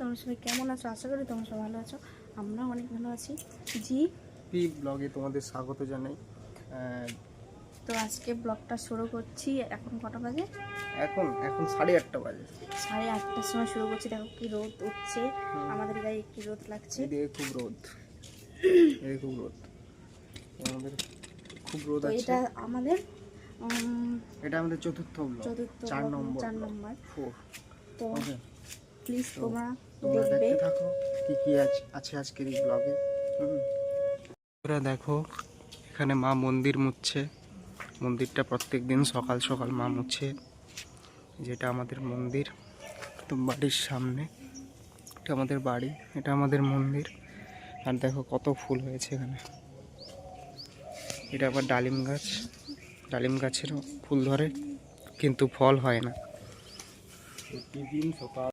তোমরা সবাই কেমন আছো? আশা করি তোমরা সবাই ভালো আছো। আমরা অনেক ভালো আছি। জি। পি ব্লগে তোমাদের স্বাগত জানাই। তো আজকে ব্লগটা শুরু করছি এখন কটা বাজে? এখন এখন সাড়ে আটটা বাজে। সাড়ে আটটার সময় শুরু করছি। দেখো কি রোদ উঠছে। আমাদের গায়ে কি রোদ লাগছে? এদিকে খুব রোদ। এদিকে খুব রোদ। আমাদের খুব রোদ আছে। এটা আমাদের এটা আমাদের চতুর্থ ব্লগ। চতুর্থ চার নম্বর চার নম্বর। ফোর তো প্লিজ তোমরা তোমরা দেখবে থাকো কি কি আছে আজকের এই ব্লগে তোমরা দেখো এখানে মা মন্দির মুছছে। মন্দিরটা প্রত্যেক দিন সকাল সকাল মা মুছে। যেটা আমাদের মন্দির তো বাড়ির সামনে। এটা আমাদের বাড়ি এটা আমাদের মন্দির। আর দেখো কত ফুল হয়েছে এখানে। এটা আবার ডালিম গাছ। ডালিম গাছেরও ফুল ধরে কিন্তু ফল হয় না। প্রতিদিন সকাল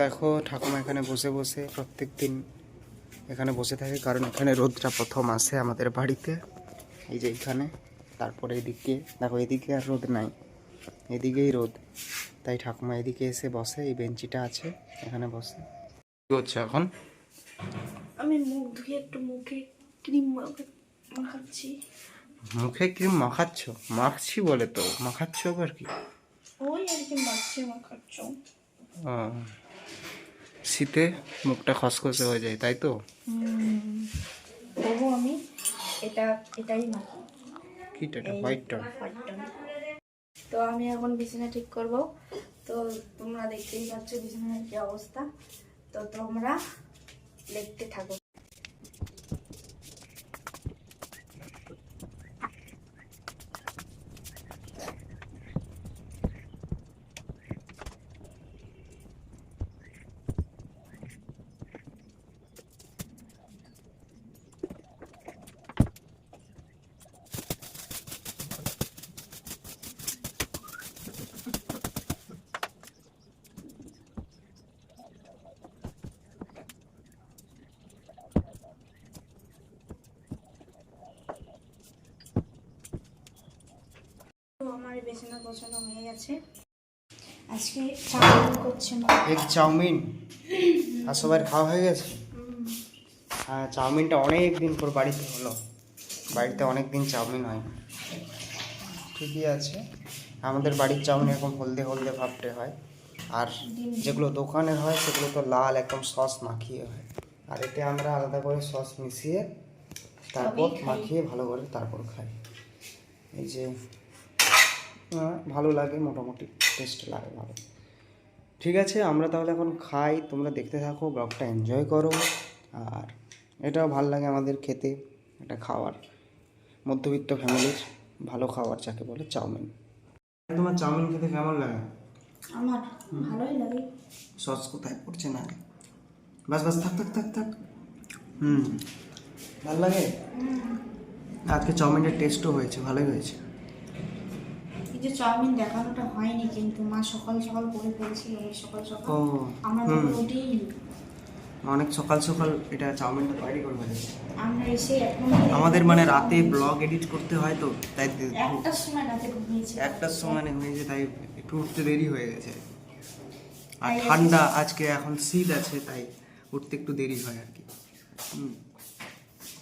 দেখো ঠাকুমা এখানে বসে বসে প্রত্যেক দিন এখানে বসে থাকে কারণ এখানে রোদটা প্রথম আসে আমাদের বাড়িতে। এই যে এখানে তারপরে এদিকে দেখো এদিকে আর রোদ নাই এদিকেই রোদ। তাই ঠাকুমা এদিকে এসে বসে এই বেঞ্চিটা আছে এখানে বসে। কি হচ্ছে এখন? আমি মুখ ধুয়ে একটু মুখে ক্রিম মাখাচ্ছি। মুখে ক্রিম মাখাচ্ছ? মাখছি বলে তো মাখাচ্ছ আবার কি? ওই আর কি মাখছি মাখাচ্ছ। ও, শীতে মুখটা খসখসে হয়ে যায় তাই তো? তবু আমি এটা এটাই মাখি। কিটা হোয়াইটটা তো আমি এখন বিছানা ঠিক করব। তো তোমরা দেখতেই পাচ্ছ বিছানার কি অবস্থা। তো তোমরা দেখতে থাকো তো আমার এই বিছানা গোছানো হয়ে গেছে। আজকে চাউমিন করছে মা। Egg chowmein? আর সবার খাওয়া হয়ে গেছে? হ্যাঁ চাউমিনটা অনেক দিন পর বাড়িতে হলো। বাড়িতে অনেক দিন চাউমিন হয় ঠিকই আছে। আমাদের বাড়ির চাউমিন এরকম হলদে হলদে ভাবতে হয়। আর যেগুলো দোকানের হয় সেগুলো তো লাল একদম সস মাখিয়ে হয়। আর এতে আমরা আলাদা করে সস মিশিয়ে তারপর মাখিয়ে ভালো করে তারপর খাই। এই যে ভালো লাগে মোটামুটি টেস্ট লাগে ভালো। ঠিক আছে আমরা তাহলে এখন খাই তোমরা দেখতে থাকো ব্লগটা এনজয় করো আর এটাও ভালো লাগে আমাদের খেতে এটা খাওয়ার। মধ্যবিত্ত ফ্যামিলির ভালো খাবার যাকে বলে চাউমিন। তোমার চাউমিন খেতে কেমন লাগে? আমার ভালোই লাগে। সস কোথায় পড়ছে না? বাস বাস থাক থাক থাক থাক। হুম ভালো লাগে? আজকে চাউমিনের টেস্টও হয়েছে ভালোই হয়েছে। যে চাউমিন দেখানোটা হয়নি কিন্তু মা সকাল সকাল করে ফেলছিল সকাল সকাল আমরা অনেক সকাল সকাল এটা চাউমিনটা তৈরি করে ফেলেছে আমরা এসে এখন আমাদের মানে রাতে ব্লগ এডিট করতে হয় তো তাই একটার সময় রাতে ঘুমিয়েছি। একটার সময় হয়েছে তাই একটু উঠতে দেরি হয়ে গেছে। আর ঠান্ডা আজকে এখন শীত আছে তাই উঠতে একটু দেরি হয় আর কি। হুম।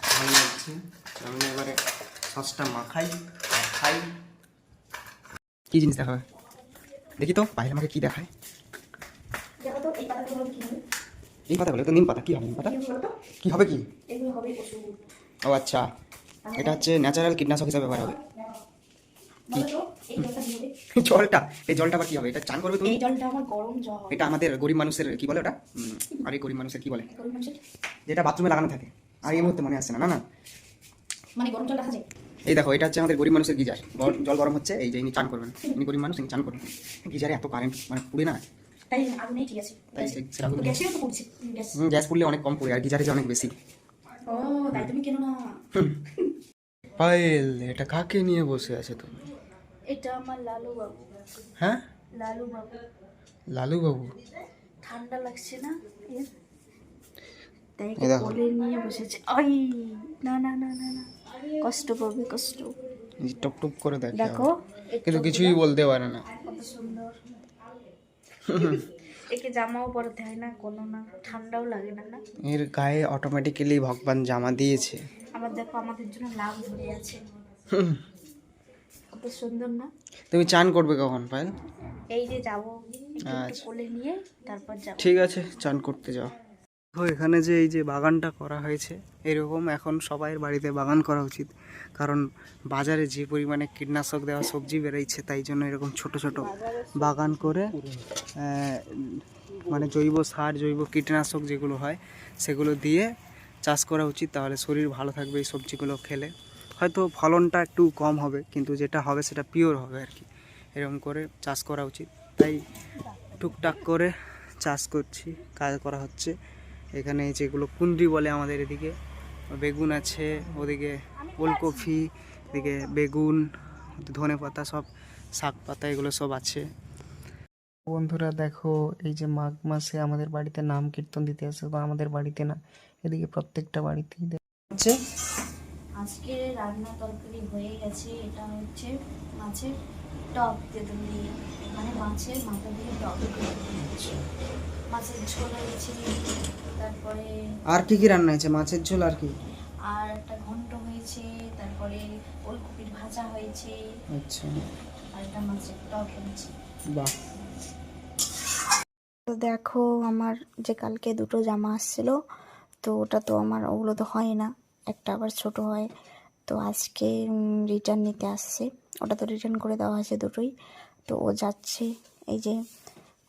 ভালো লাগছে। আমি এবারে সসটা মাখাই খাই। কি জিনিস দেখাবে? দেখি তো বাইরে আমাকে কি দেখায়? এই পাতাগুলো পাতাগুলো তো নিম পাতা কি হবে নিম পাতা? কি হবে কি? ও আচ্ছা এটা হচ্ছে ন্যাচারাল কীটনাশক হিসাবে ব্যবহার হবে। বলো জলটা এই জলটা আবার কি হবে? এটা চান করবে তুমি? জলটা আমার গরম জল। এটা আমাদের গরিব মানুষের কি বলে ওটা? আর এই গরিব মানুষের কি বলে? যেটা বাথরুমে লাগানো থাকে। আর এই মুহূর্তে মনে আসছে না না না। মানে গরম জল রাখা যায় এই দেখো এটা হচ্ছে আমাদের গরিব মানুষের গিজার। জল গরম হচ্ছে এই যে ইনি চান করবেন। ইনি গরিব মানুষ ইনি চান করবেন। গিজারে এত কারেন্ট মানে পুড়ে না? তাই আগুনেই ঠিক আছে। তাই সেটা গ্যাসেও তো পড়ছে গ্যাস। গ্যাস পুড়লে অনেক কম পড়ে আর গিজারে যে অনেক বেশি। ও তাই তুমি কেন না? পায়েল এটা কাকে নিয়ে বসে আছে তুমি? এটা আমার লালু বাবু। হ্যাঁ? লালু বাবু। লালু বাবু? ঠান্ডা লাগছে না? এর? তাই কোলে নিয়ে বসেছে। আই না না না না না। কষ্ট পাবে কষ্ট। টপ করে দেখে দেখো কিন্তু কিছুই বলতে পারে না। কত সুন্দর। একে জামাও পরতে হয় না কোনো না। ঠান্ডাও লাগে না না? এর গায়ে অটোমেটিক্যালি ভগবান জামা দিয়েছে। আবার দেখো আমাদের জন্য লাভ ধরে আছে। কত সুন্দর না? তুমি চান করবে কখন পায়েল? এই যে যাব আচ্ছা। কোলে নিয়ে তারপর যাব। ঠিক আছে চান করতে যাও। তো এখানে যে এই যে বাগানটা করা হয়েছে, এরকম এখন সবাইয়ের বাড়িতে বাগান করা উচিত। কারণ বাজারে যে পরিমাণে কীটনাশক দেওয়া সবজি বেরোচ্ছে, তাই জন্য এরকম ছোট ছোট বাগান করে মানে জৈব সার, জৈব কীটনাশক যেগুলো হয়, সেগুলো দিয়ে চাষ করা উচিত। তাহলে শরীর ভালো থাকবে এই সবজিগুলো খেলে। হয়তো ফলনটা একটু কম হবে, কিন্তু যেটা হবে সেটা পিওর হবে আর কি। এরকম করে চাষ করা উচিত। তাই টুকটাক করে চাষ করছি, কাজ করা হচ্ছে। এখানে যেগুলো কুন্দ্রি বলে আমাদের এদিকে। বেগুন আছে ওদিকে ওলকপি এদিকে বেগুন ধনে পাতা সব শাক পাতা এগুলো সব আছে। বন্ধুরা দেখো এই যে মাঘ মাসে আমাদের বাড়িতে নাম কীর্তন দিতে আসে বা আমাদের বাড়িতে না এদিকে প্রত্যেকটা বাড়িতেই হচ্ছে। আজকে রান্না তরকারি হয়ে গেছে এটা হচ্ছে মাছের টক তেঁতুল দিয়ে মানে মাছের মাথা দিয়ে টক। মাছের ঝোল হয়েছে তারপরে আর কি কি রান্না হয়েছে? মাছের ঝোল আর কি? আর একটা ঘন্ট হয়েছে তারপরে ওলকপির ভাজা হয়েছে আচ্ছা। আর একটা মাছের টক হয়েছে বাহ। তো দেখো আমার যে কালকে দুটো জামা আসছিল তো ওটা তো আমার ওগুলো তো হয় না। একটা আবার ছোট হয়। তো আজকে রিটার্ন নিতে আসছে। ওটা তো রিটার্ন করে দেওয়া হয়েছে দুটোই। তো ও যাচ্ছে এই যে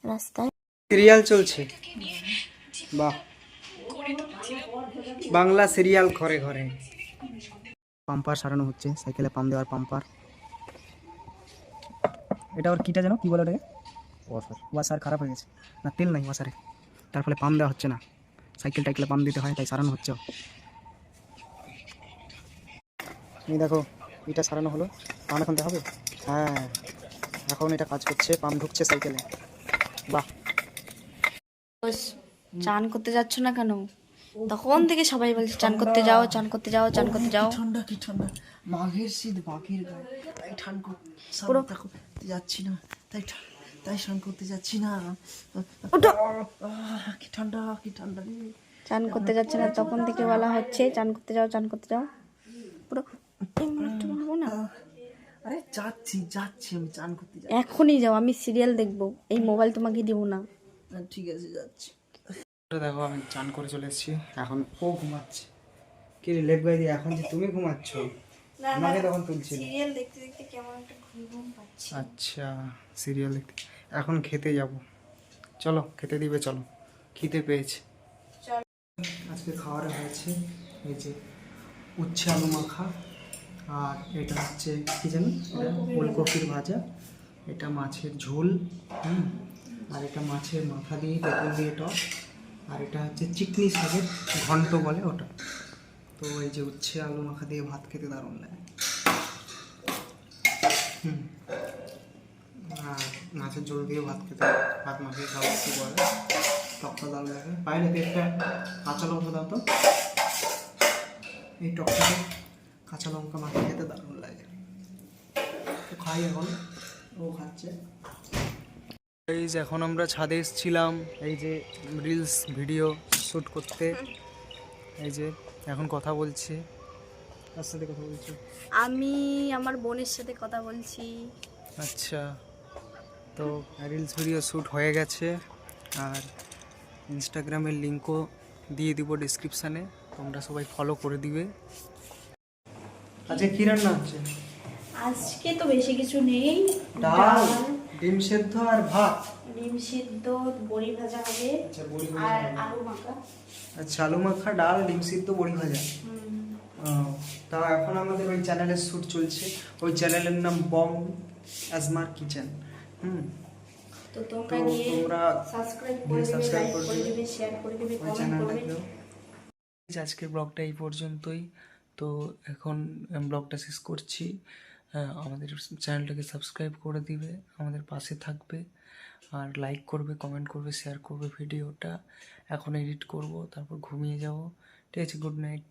রাস্তায়। সিরিয়াল চলছে। বাহ। বাংলা সিরিয়াল ঘরে ঘরে। পাম্পার সারানো হচ্ছে সাইকেলে পাম্প দেওয়ার পাম্পার। এটা ওর কিটা যেন? কি বলে ওটাকে? ওয়াসার। ওয়াসার খারাপ হয়ে গেছে। না তেল নাই ওয়াসারে। তার ফলে পাম্প দেওয়া হচ্ছে না। সাইকেল টাইকেলে পাম্প দিতে হয় তাই সারানো হচ্ছে। এই দেখো এটা সারানো হলো। পাম্প এখন হবে? হ্যাঁ। এখন এটা কাজ করছে পাম্প ঢুকছে সাইকেলে। বাহ। চান করতে যাচ্ছ না কেন? তখন থেকে সবাই বলছে চান করতে যাও চান করতে যাও চান করতে যাও। ঠান্ডা কি ঠান্ডা। মাঘের শীত বাঘের গায়ে। তাই ঠান করতে পুরো- যাচ্ছি না। তাই তাই স্নান করতে যাচ্ছি না। কি ঠান্ডা কি ঠান্ডা চান করতে যাচ্ছে না তখন থেকে বলা হচ্ছে চান করতে যাও চান করতে যাও। পুরো না? আরে যাচ্ছি যাচ্ছি আমি চান করতে যাচ্ছি। এখনই যাও আমি সিরিয়াল দেখব। এই মোবাইল তোমাকে দিব না। ঠিক আছে যাচ্ছি। দেখো আমি চান করে চলে এসেছি। এখন ও ঘুমাচ্ছে। কি রে লেপ গায়ে দিয়ে এখন যে তুমি ঘুমাচ্ছ? আমাকে তখন তুলছিল সিরিয়াল দেখতে দেখতে কেমন একটা ঘুম ঘুম পাচ্ছে। আচ্ছা সিরিয়াল দেখতে। এখন খেতে যাব। চলো খেতে দিবে চলো। খিদে পেয়েছে। আজকে খাওয়ার হয়েছে এই যে উচ্ছে আলু মাখা আর এটা হচ্ছে কি জানো? এটা ফুলকপির ভাজা। এটা মাছের ঝোল হুম? আর এটা মাছের মাথা দিয়ে তেঁতুল দিয়ে টক। আর এটা হচ্ছে চিকনি শাকের ঘন্ট বলে ওটা। তো এই যে উচ্ছে আলু মাখা দিয়ে ভাত খেতে দারুণ লাগে। হুম। আর মাছের ঝোল দিয়ে ভাত খেতে, ভাত মাখিয়ে খাওয়া একটু বলে? টকটা দারুণ লাগে। বাইরে একটা কাঁচা লঙ্কা দাও তো। এই টকটাকে কাঁচা লঙ্কা মাখিয়ে খেতে দারুণ লাগে। খাই এখন। ও খাচ্ছে। এই যে এখন আমরা ছাদে এসেছিলাম এই যে রিলস ভিডিও শ্যুট করতে। এই যে এখন কথা বলছি। কার সাথে কথা বলছি? আমি আমার বোনের সাথে কথা বলছি। আচ্ছা তো রিলস ভিডিও শ্যুট হয়ে গেছে। আর ইনস্টাগ্রামের লিঙ্কও দিয়ে দিব ডিসক্রিপশানে তোমরা সবাই ফলো করে দিবে। আচ্ছা কী রান্না হচ্ছে? আজকে তো বেশি কিছু নেই। ডাল! ডিম সেদ্ধ আর ভাত? ডিম সিদ্ধ বড়ি ভাজা হবে আচ্ছা বড়ি আর আলু মাখা। আচ্ছা আলু মাখা ডাল ডিম সিদ্ধ বড়ি ভাজা। তা এখন আমাদের ওই চ্যানেলের শ্যুট চলছে। ওই চ্যানেলের নাম বং আজমার কিচেন। হুম। তো তোমরা গিয়ে সাবস্ক্রাইব করে লাইক করে দিবে। শেয়ার করে দিবে কমেন্ট করবে। আজকের ব্লগটা এই পর্যন্তই। তো এখন ব্লগটা শেষ করছি। আহ, আমাদের চ্যানেলটাকে সাবস্ক্রাইব করে দিবে আমাদের পাশে থাকবে। আর লাইক করবে কমেন্ট করবে শেয়ার করবে ভিডিওটা। এখন এডিট করব তারপর ঘুমিয়ে যাব। ঠিক আছে গুড নাইট